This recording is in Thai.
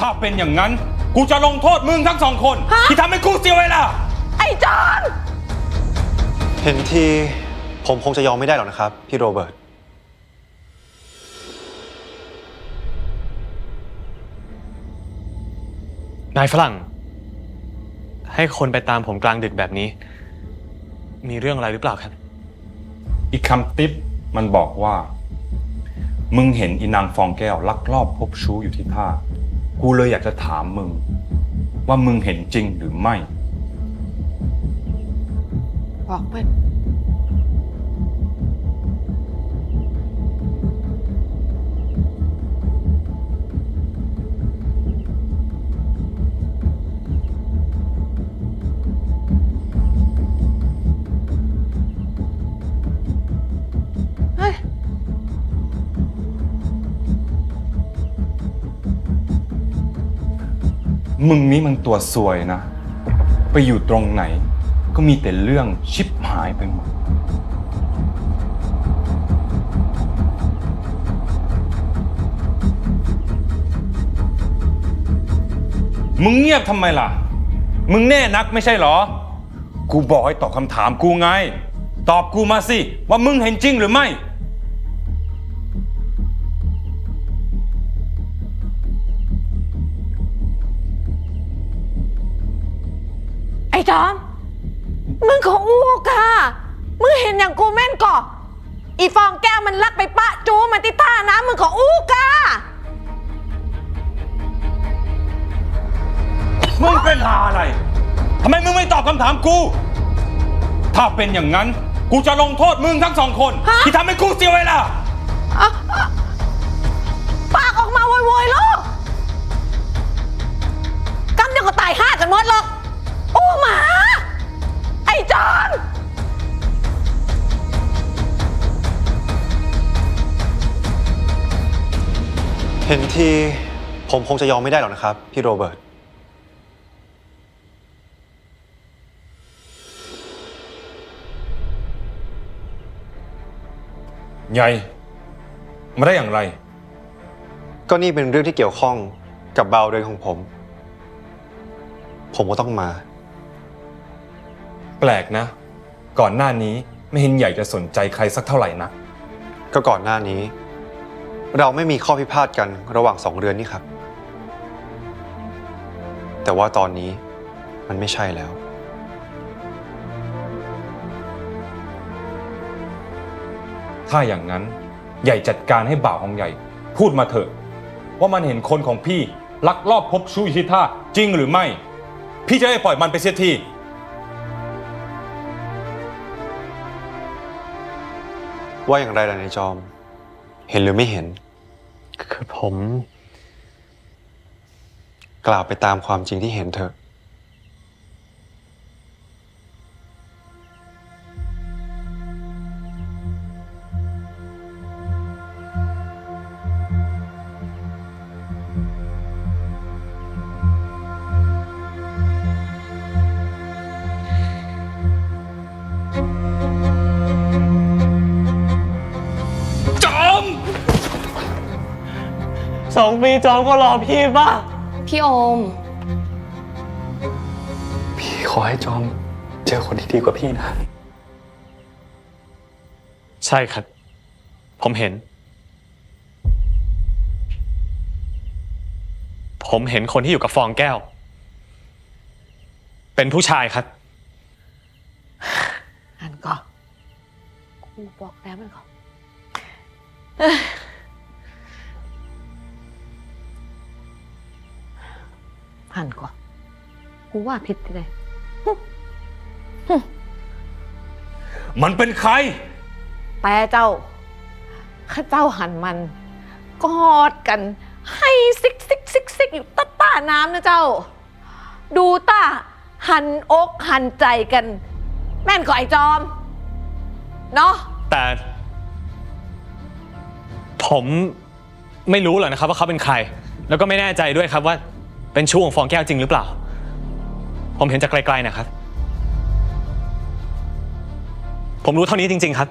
ถ้าเป็นอย่างนั้น กูจะลงโทษมึงทั้งสองคน ฮะ ที่ทำให้กูเสียเวลา ไอ้จอนเห็นทีผมคงจะยอมไม่ได้หรอกนะครับ พี่โรเบิร์ต นายฝรั่ง ให้คนไปตามผมกลางดึกแบบนี้ มีเรื่องอะไรหรือเปล่าครับ อีกคำติปมันบอกว่า มึงเห็นอีนางฟองแก้วลักลอบพบชู้อยู่ที่ท่า กูเลยอยากจะถามมึง ว่ามึงเห็นจริงหรือไม่ บอกมัน มึงนี่มันตัวซวยนะ ไปอยู่ตรงไหน ก็มีแต่เรื่องชิบหายไปหมด มึงเงียบทำไมล่ะ มึงแน่นักไม่ใช่เหรอ กูบอกให้ตอบคำถามกูไง ตอบกูมาสิ ว่ามึงเห็นจริงหรือไม่ อ้จอม มึงของอูกค่ะ มึงเห็นอย่างกูแม่นก่ออีฟองแก้วมันลักไปปะจูมันที่ท่าน้ำมึงของอูกามึงเป็นหาอะไร ทำไมมึงไม่ตอบคำถามกู ถ้าเป็นอย่างนั้น กูจะลงโทษมึงทั้งสองคน ฮะ ที่ทำให้กูเสียเวลา อะอะปากออกมาโวยๆลูกกำเดียวก็ตายห้ากันหมด เห็นทีผมคงจะยอมไม่ได้หรอกนะครับ พี่โรเบิร์ต ใหญ่มาได้อย่างไร ก็นี่เป็นเรื่องที่เกี่ยวข้องกับเบาเรือนของผม ผมก็ต้องมา แปลกนะ ก่อนหน้านี้ไม่เห็นใหญ่จะสนใจใครสักเท่าไหร่นะ ก็ก่อนหน้านี้ เราไม่มีข้อพิพาทกันระหว่างสองเรือนนี่ครับ แต่ว่าตอนนี้มันไม่ใช่แล้ว ถ้าอย่างนั้นใหญ่จัดการให้บ่าวของใหญ่ พูดมาเถอะ ว่ามันเห็นคนของพี่ลักลอบพบชู้อยู่ที่ท่าจริงหรือไม่ พี่จะได้ปล่อยมันไปเสียทีว่าอย่างไรล่ะนายจอม เห็นหรือไม่เห็น คือผม กล่าวไปตามความจริงที่เห็นเถอะ สองปีจอมก็รอพี่ป่ะ พี่โอม พี่ขอให้จอมเจอคนที่ดีกว่าพี่นะ ใช่ครับ ผมเห็น ผมเห็นคนที่อยู่กับฟองแก้ว เป็นผู้ชายครับ อันก็กูบอกแล้วมันก็ หันก่อนกูว่าผิดที่เลย มันเป็นใคร แต่เจ้า ข้าเจ้าหันมัน กอดกัน ให้ซิกซิกซิกซิกอยู่ตะต้าน้ำนะเจ้า ดูตาหันอกหันใจกัน แม่นก็ไอจอม เนาะแต่ ผมไม่รู้หรอกนะครับว่าเขาเป็นใคร แล้วก็ไม่แน่ใจด้วยครับว่า เป็นชู้ของฟองแก้วจริงหรือเปล่า ผมเห็นจากไกลๆนะครับ ผมรู้เท่านี้จริง ๆ ครับ